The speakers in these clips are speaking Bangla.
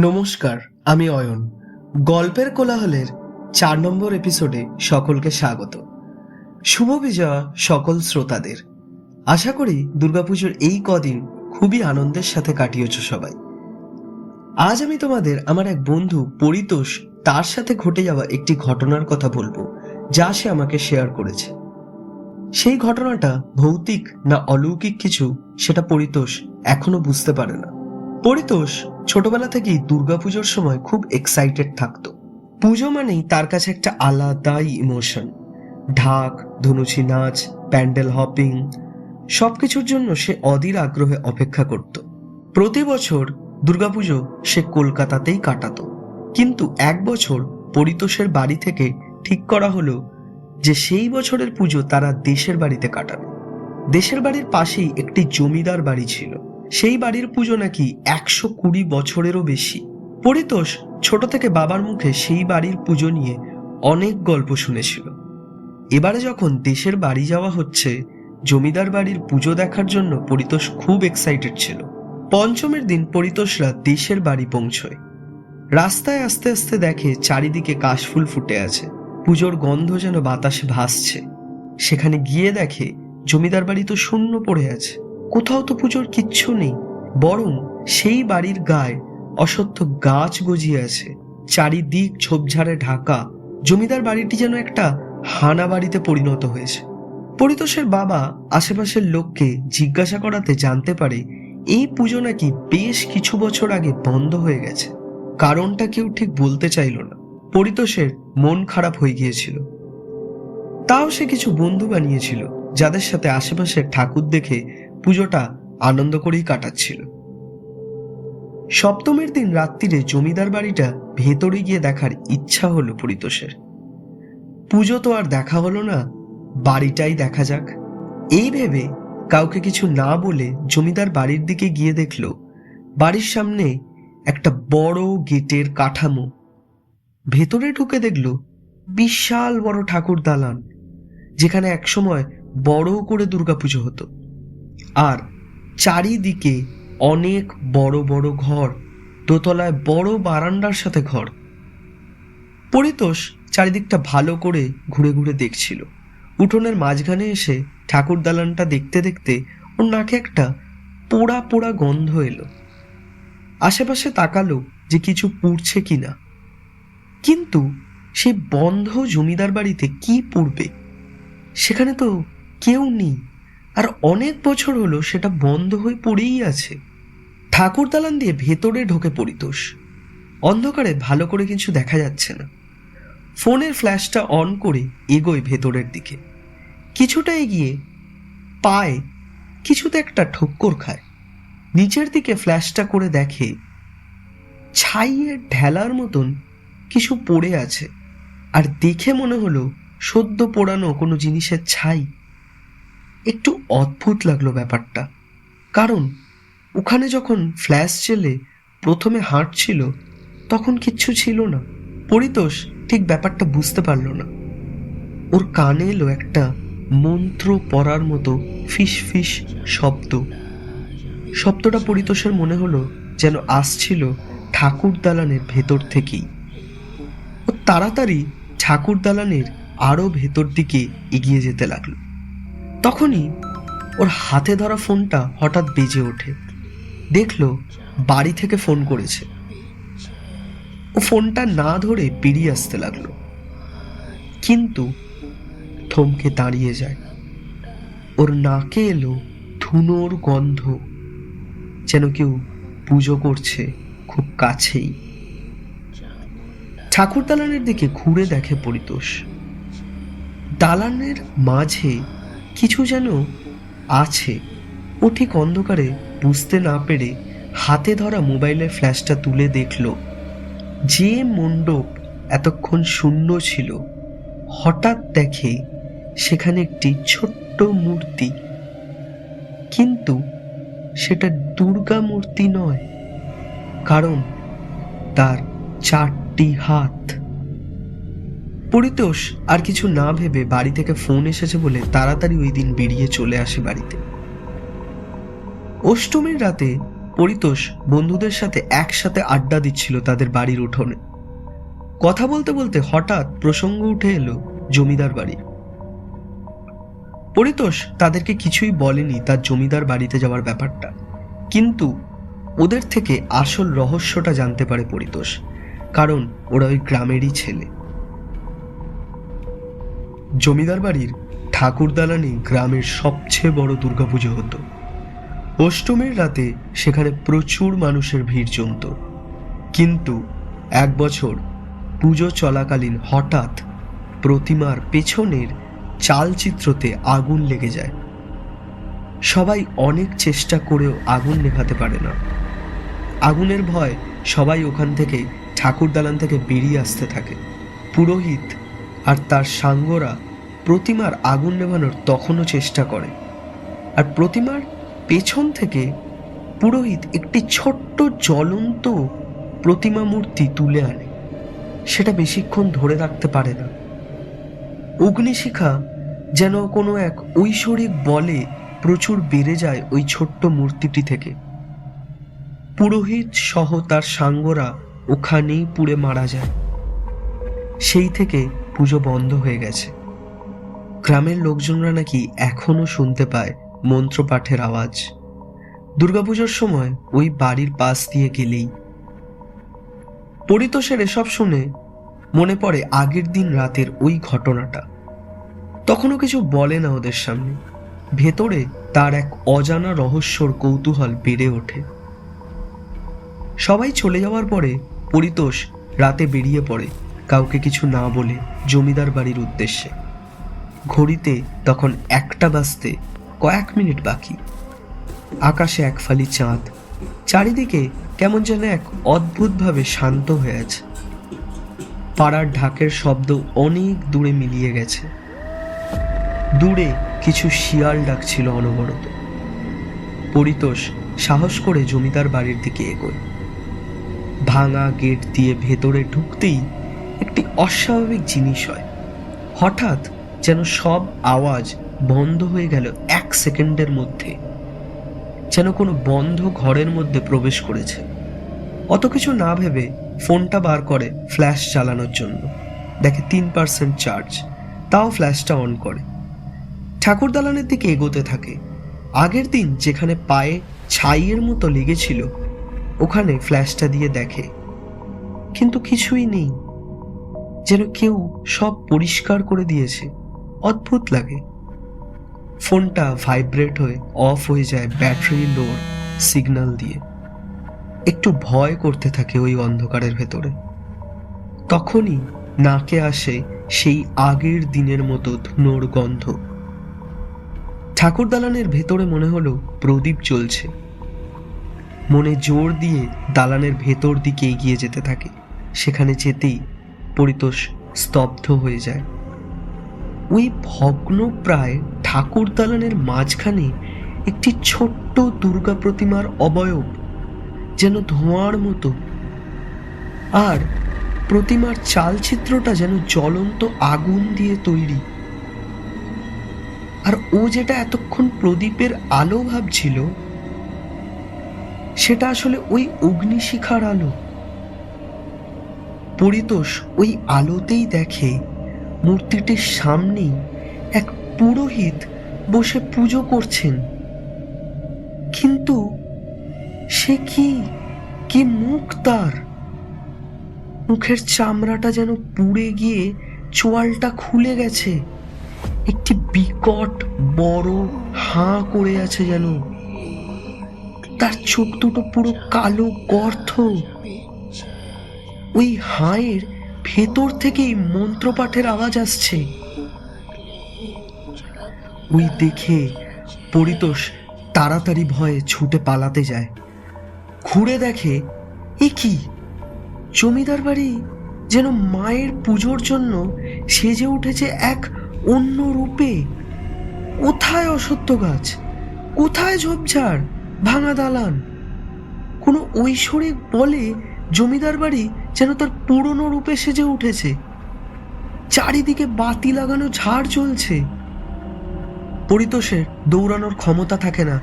নমস্কার, আমি অয়ন। গল্পের কোলাহলের চার নম্বর এপিসোডে সকলকে স্বাগত। শুভ বিজয়া সকল শ্রোতাদের। আশা করি দুর্গাপুজোর এই কদিন খুবই আনন্দের সাথে কাটিয়েছ সবাই। আজ আমি তোমাদের আমার এক বন্ধু পরিতোষ তার সাথে ঘটে যাওয়া একটি ঘটনার কথা বলব, যা সে আমাকে শেয়ার করেছে। সেই ঘটনাটা ভৌতিক না অলৌকিক কিছু, সেটা পরিতোষ এখনও বুঝতে পারে না। পরিতোষ ছোটবেলা থেকেই দুর্গাপুজোর সময় খুব এক্সাইটেড থাকতো। পুজো মানেই তার কাছে একটা আলাদাই ইমোশন ঢাক, ধনুচি নাচ, প্যান্ডেল হপিং সবকিছুর জন্য সে অধীর আগ্রহে অপেক্ষা করত। প্রতি বছর দুর্গাপুজো সে কলকাতাতেই কাটাত। কিন্তু এক বছর পরিতোষের বাড়ি থেকে ঠিক করা হলো যে সেই বছরের পুজো তারা দেশের বাড়িতে কাটাবে। দেশের বাড়ির পাশেই একটি জমিদার বাড়ি ছিল। সেই বাড়ির পুজো নাকি একশো কুড়ি বছরেরও বেশি। পরিতোষ ছোট থেকে বাবার মুখে সেই বাড়ির পুজো নিয়ে অনেক গল্প শুনেছিল। এবারে যখন দেশের বাড়ি যাওয়া হচ্ছে, জমিদার বাড়ির পুজো দেখার জন্য পরিতোষ খুব এক্সাইটেড ছিল। পঞ্চমের দিন পরিতোষরা দেশের বাড়ি পৌঁছয়। রাস্তায় আস্তে আস্তে দেখে চারিদিকে কাশফুল ফুটে আছে। পুজোর গন্ধ যেন বাতাসে ভাসছে। সেখানে গিয়ে দেখে জমিদার বাড়ি তো শূন্য পড়ে আছে। কোথাও তো পুজোর কিচ্ছু নেই, বরং সেই বাড়ির গায়ে অসত্য গাছ গজিয়ে আছে। চারিদিক ঝোপঝাড়ে ঢাকা, জমিদার বাড়িটি যেন একটা হানা বাড়িতে পরিণত হয়েছে। পরিতোষের বাবা আশেপাশের লোককে জিজ্ঞাসা করাতে জানতে পারে, এই পুজো নাকি বেশ কিছু বছর আগে বন্ধ হয়ে গেছে। কারণটা কেউ ঠিক বলতে চাইল না। পরিতোষের মন খারাপ হয়ে গিয়েছিল। তাও সে কিছু বন্ধু বানিয়েছিল, যাদের সাথে আশেপাশের ঠাকুর দেখে পুজোটা আনন্দ করেই কাটাচ্ছিল। সপ্তমীর দিন রাত্রিরে জমিদার বাড়িটা ভেতরে গিয়ে দেখার ইচ্ছা হলো পরিতোষের। পুজো তো আর দেখা হলো না, বাড়িটাই দেখা যাক। এই ভেবে কাউকে কিছু না বলে জমিদার বাড়ির দিকে গিয়ে দেখল, বাড়ির সামনে একটা বড় গেটের কাঠামো। ভেতরে ঢুকে দেখল বিশাল বড় ঠাকুর দালান, যেখানে একসময় বড় করে দুর্গাপুজো হতো। আর চারিদিকে অনেক বড় বড় ঘর, দোতলায় বড় বারান্দার সাথে ঘর। পরিতোষ চারিদিকটা ভালো করে ঘুরে ঘুরে দেখছিল। উঠোনের মাঝখানে এসে ঠাকুর দালানটা দেখতে দেখতে ওর নাকে একটা পোড়া পোড়া গন্ধ এলো। আশেপাশে তাকালো যে কিছু পুড়ছে কিনা। কিন্তু সেই বন্ধ জমিদার বাড়িতে কি পড়বে? সেখানে তো কেউ নেই। আর অনেক বছর হলো সেটা বন্ধ হয়ে পড়েই আছে। ঠাকুর দালান দিয়ে ভেতরে ঢোকে পরিতোষ। অন্ধকারে ভালো করে কিছু দেখা যাচ্ছে না। ফোনের ফ্ল্যাশটা অন করে এগোয় ভেতরের দিকে। কিছুটা এগিয়ে পায়ে কিছুতে একটা ঠক্কর খায়। নিচের দিকে ফ্ল্যাশটা করে দেখে ছাইয়ের ঢেলার মতন কিছু পড়ে আছে। আর দেখে মনে হলো সদ্য পোড়ানো কোনো জিনিসের ছাই। একটু অদ্ভুত লাগল ব্যাপারটা। কারণ, ওখানে যখন ফ্ল্যাশ চেলে প্রথমে হাঁটছিল, তখন কিচ্ছু ছিল না। পরিতোষ ঠিক ব্যাপারটা বুঝতে পারল না। ওর কানে এলো একটা মন্ত্র পড়ার মতো ফিস ফিস শব্দ। শব্দটা পরিতোষের মনে হলো যেন আসছিল ঠাকুর দালানের ভেতর থেকেই। ও তাড়াতাড়ি ঠাকুর দালানের আরও ভেতর দিকে এগিয়ে যেতে লাগল। তখনই ওর হাতে ধরা ফোনটা হঠাৎ বেজে ওঠে। দেখল বাড়ি থেকে ফোন করেছে। ও ফোনটা না ধরে বেরিয়ে আসতে লাগল। কিন্তু থমকে দাঁড়িয়ে যায়। ওর নাকে এলো ধুনোর গন্ধ। যেন কেউ পুজো করছে খুব কাছেই। ঠাকুর দালানের দিকে ঘুরে দেখে পরিতোষ। দালানের মাঝে কিছু যেন আছে। ও ঠিক অন্ধকারে বুঝতে না পেরে হাতে ধরা মোবাইলের ফ্ল্যাশটা তুলে দেখল। যে মণ্ডপ এতক্ষণ শূন্য ছিল, হঠাৎ দেখে সেখানে একটি ছোট্ট মূর্তি। কিন্তু সেটা দুর্গা মূর্তি নয়, কারণ তার চারটি হাত। পরিতোষ আর কিছু না ভেবে বাড়ি থেকে ফোন এসেছে বলে তাড়াতাড়ি ওই দিন বেরিয়ে চলে আসে বাড়িতে। অষ্টমীর রাতে পরিতোষ বন্ধুদের সাথে একসাথে আড্ডা দিচ্ছিল তাদের বাড়ির উঠোনে। কথা বলতে বলতে হঠাৎ প্রসঙ্গ উঠে এলো জমিদার বাড়ি পরিতোষ তাদেরকে কিছুই বলেনি তার জমিদার বাড়িতে যাওয়ার ব্যাপারটা। কিন্তু ওদের থেকে আসল রহস্যটা জানতে পারে পরিতোষ। কারণ ওরা ওই গ্রামেরই ছেলে। জমিদার বাড়ির ঠাকুর দালানে গ্রামের সবচেয়ে বড় দুর্গাপুজো হতো। অষ্টমীর রাতে সেখানে প্রচুর মানুষের ভিড় জমত। কিন্তু এক বছর পুজো চলাকালীন হঠাৎ প্রতিমার পেছনের চালচিত্রতে আগুন লেগে যায়। সবাই অনেক চেষ্টা করেও আগুন নেভাতে পারে না। আগুনের ভয় সবাই ওখান থেকে ঠাকুর দালান থেকে বেরিয়ে আসতে থাকে। পুরোহিত আর তার সাঙ্গরা প্রতিমার আগুন নেভানোর তখনও চেষ্টা করে। আর প্রতিমার পেছন থেকে পুরোহিত একটি ছোট্ট জ্বলন্ত প্রতিমা মূর্তি তুলে আনে। সেটা বেশিক্ষণ ধরে রাখতে পারে না। অগ্নিশিখা যেন কোনো এক ঐশ্বরিক বলে প্রচুর বেড়ে যায় ওই ছোট্ট মূর্তিটি থেকে। পুরোহিত সহ তার সাঙ্গরা ওখানেই পুড়ে মারা যায়। সেই থেকে পুজো বন্ধ হয়ে গেছে। গ্রামের লোকজনরা নাকি এখনও শুনতে পায় মন্ত্রপাঠের আওয়াজ। দুর্গাপুজোর সময় ওই বাড়ির পাশ দিয়ে গেলেই। পরিতোষের এসব শুনে মনে পড়ে আগের দিন রাতের ওই ঘটনাটা। তখনও কিছু বলে না ওদের সামনে। ভেতরে তার এক অজানা রহস্যর কৌতূহল বেড়ে ওঠে। সবাই চলে যাওয়ার পরে পরিতোষ রাতে বেরিয়ে পড়ে। কাউকে কিছু না বলে জমিদার বাড়ির উদ্দেশ্যে। ঘড়িতে তখন একটা বাজতে কয়েক মিনিট বাকি। আকাশে এক ফালি চাঁদ, চারিদিকে কেমন যেন এক অদ্ভুতভাবে শান্ত হয়ে আছে। পাড়ার ঢাকের শব্দ অনেক দূরে মিলিয়ে গেছে। দূরে কিছু শিয়াল ডাকছিল অনবরত। পরিতোষ সাহস করে জমিদার বাড়ির দিকে এগোয়। ভাঙা গেট দিয়ে ভেতরে ঢুকতেই একটি অস্বাভাবিক জিনিস হয়। হঠাৎ যেন সব আওয়াজ বন্ধ হয়ে গেল এক সেকেন্ডের মধ্যে। যেন কোনো বন্ধ ঘরের মধ্যে প্রবেশ করেছে। অত কিছু না ভেবে ফোনটা বার করে ফ্ল্যাশ চালানোর জন্য। দেখে তিন পার্সেন্ট চার্জ, তাও ফ্ল্যাশটা অন করে। ঠাকুর দালানের দিকে এগোতে থাকে। আগের দিন যেখানে পায়ে ছাইয়ের মতো লেগেছিল, ওখানে ফ্ল্যাশটা দিয়ে দেখে। কিন্তু কিছুই নেই। যেন কেউ সব পরিষ্কার করে দিয়েছে। অদ্ভুত লাগে। ফোনটা ভাইব্রেট হয়ে অফ হয়ে যায় ব্যাটারি লোর সিগন্যাল দিয়ে। একটু ভয় করতে থাকে ওই অন্ধকারের ভেতরে। তখনই নাকে আসে সেই আগের দিনের মতো ধুনোর গন্ধ। ঠাকুর দালানের ভেতরে মনে হলো প্রদীপ জ্বলছে। মনে জোর দিয়ে দালানের ভেতর দিকে এগিয়ে যেতে থাকে। সেখানে যেতেই পরিতোষ স্তব্ধ হয়ে যায়। ওই ভগ্ন প্রায় ঠাকুর দালানের মাঝখানে একটি ছোট্ট দুর্গা প্রতিমার অবয়ব যেন ধোঁয়ার মতো। আর প্রতিমার চালচিত্রটা যেন জ্বলন্ত আগুন দিয়ে তৈরি। আর ও যেটা এতক্ষণ প্রদীপের আলো ভাবছিল, সেটা আসলে ওই অগ্নিশিখার আলো। পরিতোষ ওই আলোতেই দেখে মূর্তিটির সামনেই এক পুরোহিত বসে পুজো করছেন। কিন্তু সে কি কি মুখ তার? মুখের চামড়াটা যেন পুড়ে গিয়ে চোয়ালটা খুলে গেছে। একটি বিকট বড় হাঁ করে আছে যেন। তার চোখ দুটো পুরো কালো গর্ত। ওই হাঁয়ের ভেতর থেকেই মন্ত্রপাঠের আওয়াজ আসছে। ওই দেখে পরিতোষ তাড়াতাড়ি ভয়ে ছুটে পালাতে যায়। ঘুরে দেখে, এ কি? জমিদার বাড়ি যেন মায়ের পুজোর জন্য সেজে উঠেছে এক অন্য রূপে। কোথায় অসত্য গাছ? কোথায় ঝোপঝাড়? ভাঙা দালান? কোনো ঐশ্বরিক বলে জমিদার বাড়ি যেন তার পুরনো রূপে সেজে উঠেছে। চারিদিকে বাতি লাগানো ঝাড় চলছে। পরিতোষের দৌড়ানোর ক্ষমতা থাকে না।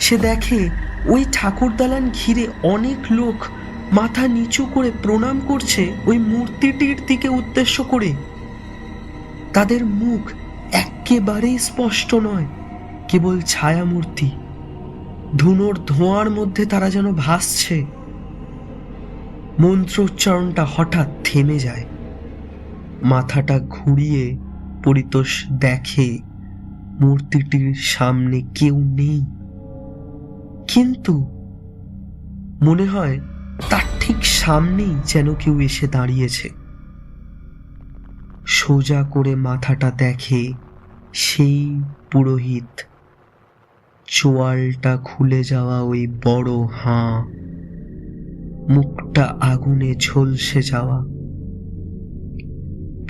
সে দেখে ওই ঠাকুর দালান ঘিরে অনেক লোক মাথা নিচু করে প্রণাম করছে ওই মূর্তিটির দিকে উদ্দেশ্য করে। তাদের মুখ একেবারেই স্পষ্ট নয়, কেবল ছায়ামূর্তি। ধুনোর ধোঁয়ার মধ্যে তারা যেন ভাসছে। মন্ত্রোচ্চারণটা হঠাৎ থেমে যায়। মাথাটা ঘুরিয়ে পরিতোষ দেখে মূর্তিটির সামনে কেউ নেই। কিন্তু মনে হয় তার ঠিক সামনেই যেন কেউ এসে দাঁড়িয়েছে। সোজা করে মাথাটা দেখে সেই পুরোহিত। চোয়ালটা খুলে যাওয়া ওই বড় হাঁ মুখটা আগুনে ঝলসে যাওয়া।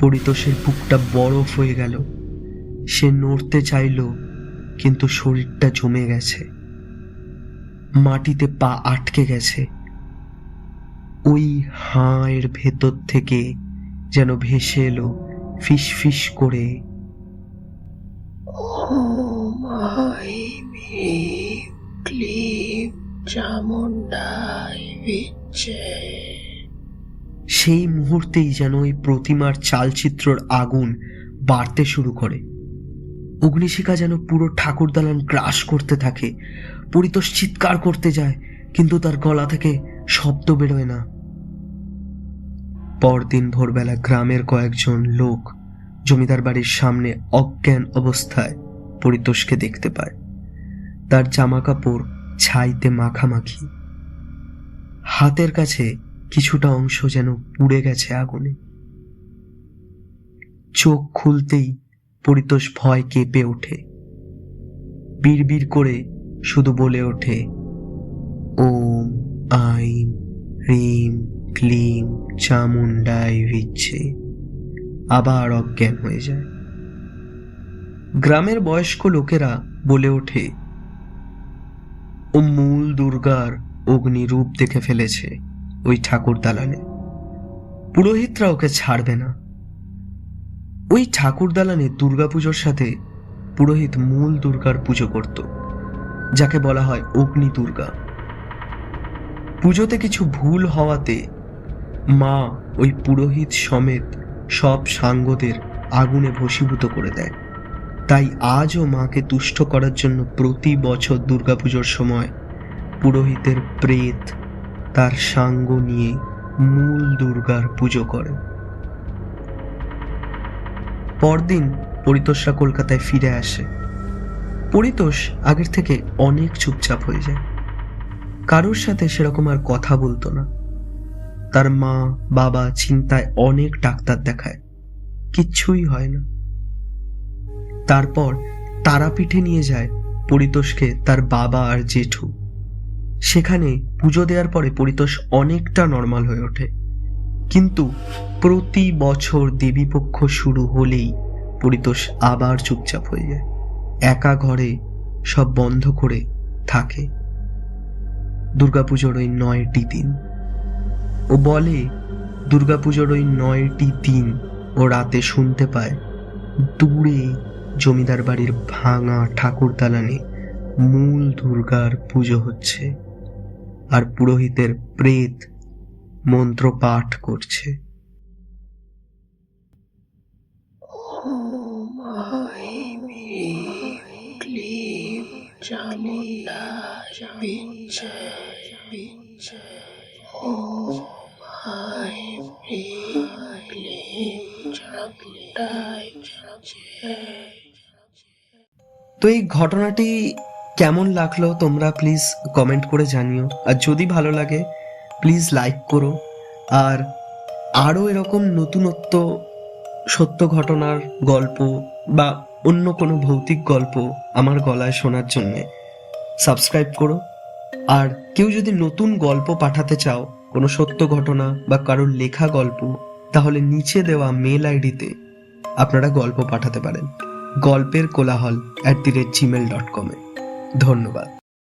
পরিতোষের বুকটা বরফ হয়ে গেল। সে নড়তে চাইল, কিন্তু শরীরটা জমে গেছে। মাটিতে পা আটকে গেছে। ওই হাঁয়ের ভেতর থেকে যেন ভেসে এলো ফিস ফিস করে ওম আইম সেই মুহূর্তেই যেন ওই প্রতিমার চালচিত্রর আগুন বাড়তে শুরু করে। অগ্নিশিখা যেন পুরো ঠাকুর দালান গ্রাস করতে থাকে, পরিতোষ চিৎকার করতে যায়, কিন্তু তার গলা থেকে শব্দ বেরোয় না। পরদিন ভোরবেলা গ্রামের কয়েকজন লোক জমিদার বাড়ির সামনে অজ্ঞান অবস্থায় পরিতোষকে দেখতে পায়। তার জামা কাপড় ছাইতে মাখামাখি। হাতের কাছে কিছুটা অংশ যেন পুড়ে গেছে আগুনে। চোখ খুলতেই পরিতোষ ভয় কেঁপে ওঠে। বিড়বিড় করে শুধু বলে ওঠে, ওম, আইম হ্রিম ক্লিম চামুন্ডাই ভিচ্ছে আবার অজ্ঞান হয়ে যায়। গ্রামের বয়স্ক লোকেরা বলে ওঠে ও মূল দুর্গার অগ্নি রূপ দেখে ফেলেছে ওই ঠাকুর দালানে। পুরোহিতরা ওকে ছাড়বে না। ওই ঠাকুর দালানে দুর্গাপুজোর সাথে পুরোহিত মূল দুর্গার পুজো করত, যাকে বলা হয় অগ্নি দুর্গা। পুজোতে কিছু ভুল হওয়াতে মা ওই পুরোহিত সমেত সব সাঙ্গদের আগুনে ভস্মীভূত করে দেয়। তাই আজও মাকে তুষ্ট করার জন্য প্রতি বছর দুর্গাপুজোর সময় পুরোহিতের প্রেত তার সাঙ্গ নিয়ে মূল দুর্গার পুজো করে। পরদিন পরিতোষরা কলকাতায় ফিরে আসে। পরিতোষ আগের থেকে অনেক চুপচাপ হয়ে যায়। কারোর সাথে সেরকম আর কথা বলতো না। তার মা, বাবা চিন্তায় অনেক ডাক্তার দেখায়। কিচ্ছুই হয় না। তারপর তারাপীঠে নিয়ে যায় পরিতোষকে তার বাবা আর জেঠু। সেখানে পুজো দেওয়ার পরে পরিতোষ অনেকটা নর্মাল হয়ে ওঠে। কিন্তু প্রতি বছর দেবীপক্ষ শুরু হলেই পরিতোষ আবার চুপচাপ হয়ে যায়। একা ঘরে সব বন্ধ করে থাকে। দুর্গাপুজোর ওই নয়টি দিন। ও বলে, দুর্গাপুজোর ওই নয়টি দিন ও রাতে শুনতে পায় দূরে জমিদার বাড়ির ভাঙা ঠাকুর দালানে মূল দুর্গার পুজো হচ্ছে। আর পুরোহিতের প্রেত মন্ত্র পাঠ করছে। তো এই ঘটনাটি কেমন লাগল তোমরা প্লিজ কমেন্ট করে জানিও। আর যদি ভালো লাগে প্লিজ লাইক করো। আর আরও এরকম নতুনত্ব সত্য ঘটনার গল্প বা অন্য কোনো ভৌতিক গল্প আমার গলায় শোনার জন্যে সাবস্ক্রাইব করো। আর কেউ যদি নতুন গল্প পাঠাতে চাও, কোনো সত্য ঘটনা বা কারোর লেখা গল্প, তাহলে নিচে দেওয়া মেল আইডিতে আপনারা গল্প পাঠাতে পারেন। গল্পের কোলাহল at the rate Gmail dot কমে ধন্যবাদ।